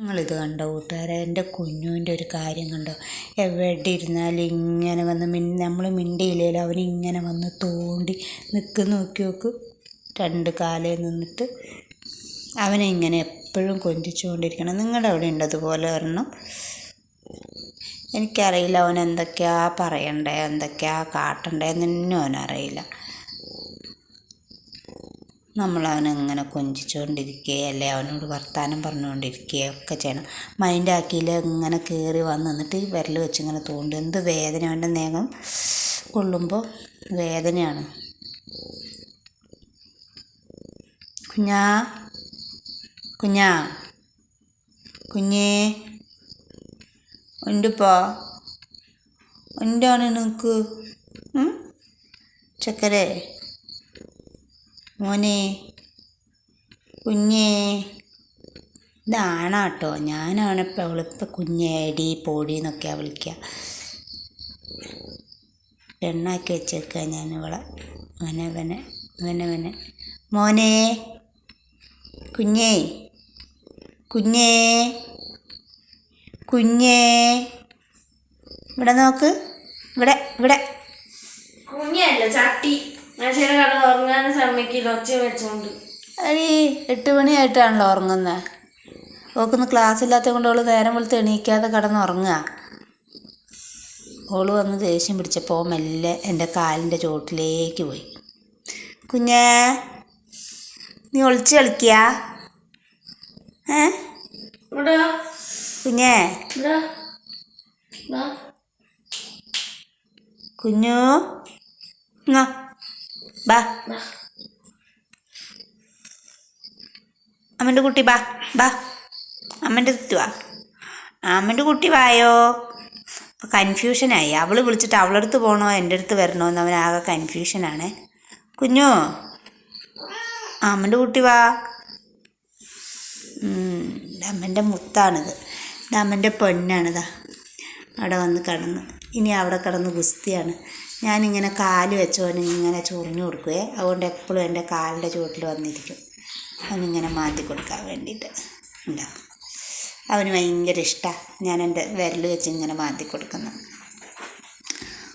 നിങ്ങളിത് കണ്ടോ കൂട്ടുകാരെ? എന്റെ കുഞ്ഞുവിന്റെ ഒരു കാര്യം കണ്ടോ? എവിടെ ഇരുന്നാലും ഇങ്ങനെ വന്ന് മിൻ നമ്മൾ മിണ്ടിയില്ലേലും അവനിങ്ങനെ വന്ന് തോണ്ടി നിൽക്കുന്ന നോക്കി നോക്ക്. രണ്ട് കാലേ നിന്നിട്ട് അവനെ ഇങ്ങനെ എപ്പോഴും കൊഞ്ചിച്ചുകൊണ്ടിരിക്കണം. നിങ്ങളുടെ അവിടെ ഉണ്ട് അതുപോലെ ഒരെണ്ണം? എനിക്കറിയില്ല അവൻ എന്തൊക്കെയാ പറയണ്ടേ എന്തൊക്കെയാ കാട്ടണ്ടേ എന്നൊന്നും അവനറിയില്ല. നമ്മൾ അവനെങ്ങനെ കൊഞ്ചിച്ചുകൊണ്ടിരിക്കുകയോ അല്ലെ അവനോട് വർത്തമാനം പറഞ്ഞുകൊണ്ടിരിക്കുകയോ ഒക്കെ ചെയ്യണം. മൈൻഡ് ആക്കിയില്ല ഇങ്ങനെ കയറി വന്ന് നിന്നിട്ട് വിരൽ വെച്ച് ഇങ്ങനെ തോണ്ടും. എന്ത് വേദന അവന്റെ നേഗം കൊള്ളുമ്പോൾ വേദനയാണ്. കുഞ്ഞാ കുഞ്ഞാ കുഞ്ഞേ ഉണ്ടിപ്പോ ഉണ്ടാണ് നിനക്ക്? ചക്കരേ. മോനെ കുഞ്ഞേ. ഇതാണ് കേട്ടോ ഞാനാണ് ഇപ്പം അവളിപ്പോൾ കുഞ്ഞേടി പോടി എന്നൊക്കെയാണ് വിളിക്കുക പെണ്ണാക്കി വെച്ചേക്കുക ഞാൻ ഇവളെ അവനെ അവനെ മോനെ. കുഞ്ഞേ കുഞ്ഞേ കുഞ്ഞേ. ഇവിടെ നോക്ക്. ഇവിടെ ഇവിടെ. കുഞ്ഞല്ല ചട്ടി. മനുഷ്യനെ കടന്ന് ഉറങ്ങാനും സമ്മതിക്കില്ല. ഒച്ച വെച്ചോണ്ട്. അടി എട്ട് മണിയായിട്ടാണല്ലോ ഉറങ്ങുന്നത് ഓക്കൊന്ന് ക്ലാസ് ഇല്ലാത്തത് കൊണ്ട് ഓൾ നേരം വെളുത്ത് എണീക്കാതെ കിടന്നുറങ്ങുക ഓൾ വന്ന് ദേഷ്യം പിടിച്ചപ്പോൾ മെല്ലെ എന്റെ കാലിന്റെ ചോട്ടിലേക്ക് പോയി. കുഞ്ഞേ നീ ഒളിച്ച് കളിക്കുക ഏ? കുഞ്ഞേ. കുഞ്ഞു. ഇങ്ങോ, ബാ. അമ്മന്റെ കുട്ടി ബാ ബാ. അമ്മന്റെ അടുത്ത് വാ. അമ്മന്റെ കുട്ടി വായോ? അപ്പോൾ കൺഫ്യൂഷനായി അവൾ വിളിച്ചിട്ട് അവളടുത്ത് പോകണോ എന്റെ അടുത്ത് വരണോ എന്ന് അവനാകെ കൺഫ്യൂഷനാണ് കുഞ്ഞു അമ്മന്റെ കുട്ടി വാ. അമ്മന്റെ മുത്താണിത്. ഇത് അമ്മന്റെ പൊന്നാണിതാ അവിടെ വന്ന് കിടന്ന്. ഇനി അവിടെ കിടന്ന് ഗുസ്തിയാണ്. ഞാനിങ്ങനെ കാൽ വെച്ചോനെ ഇങ്ങനെ ചൊറിഞ്ഞു കൊടുക്കുവേ. അതുകൊണ്ട് എപ്പോഴും എന്റെ കാലിന്റെ ചുവട്ടിൽ വന്നിരിക്കും. അവനിങ്ങനെ മാറ്റി കൊടുക്കാൻ വേണ്ടിയിട്ട്. ഉണ്ടാവും അവന് ഭയങ്കര ഇഷ്ടമാണ് ഞാൻ എന്റെ വിരൽ വെച്ച് ഇങ്ങനെ മാറ്റി കൊടുക്കുന്നു.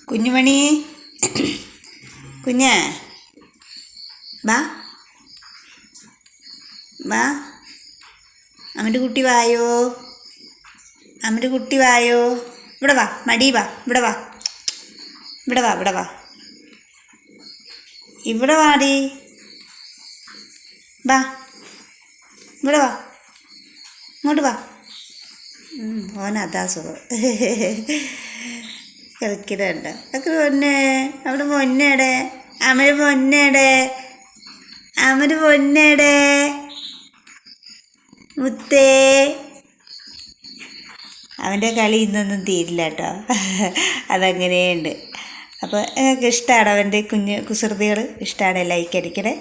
കുഞ്ഞുമണി. കുഞ്ഞേ. ബാ വാ. അമ്മന്റെ കുട്ടി വായോ? അമ്മന്റെ കുട്ടി വായോ? ഇവിടെ വാ. മടി വാ. ഇവിടെ വാ. ഇവിടെ വാ ഇവിടെ വാ. ഇവിടെ വാടി. വാ. ഇവിടെ വാ. ഇങ്ങോട്ട് വാ. അതാ സുഖം. കളിക്കുന്നുണ്ട് ഒക്കെ പൊന്നെ. അവിടെ പൊന്നേടെ അമര് പൊന്നേടെ അമര് പൊന്നേടെ മുത്തേ. അവന്റെ കളി ഇന്നൊന്നും തീരില്ല കേട്ടോ. അതങ്ങനെയുണ്ട്. അപ്പോൾ നിങ്ങൾക്ക് ഇഷ്ടമാണ് അവന്റെ കുഞ്ഞ് കുസൃതികൾ? ഇഷ്ടമാണ് ലൈക്ക് അടിക്കണേ?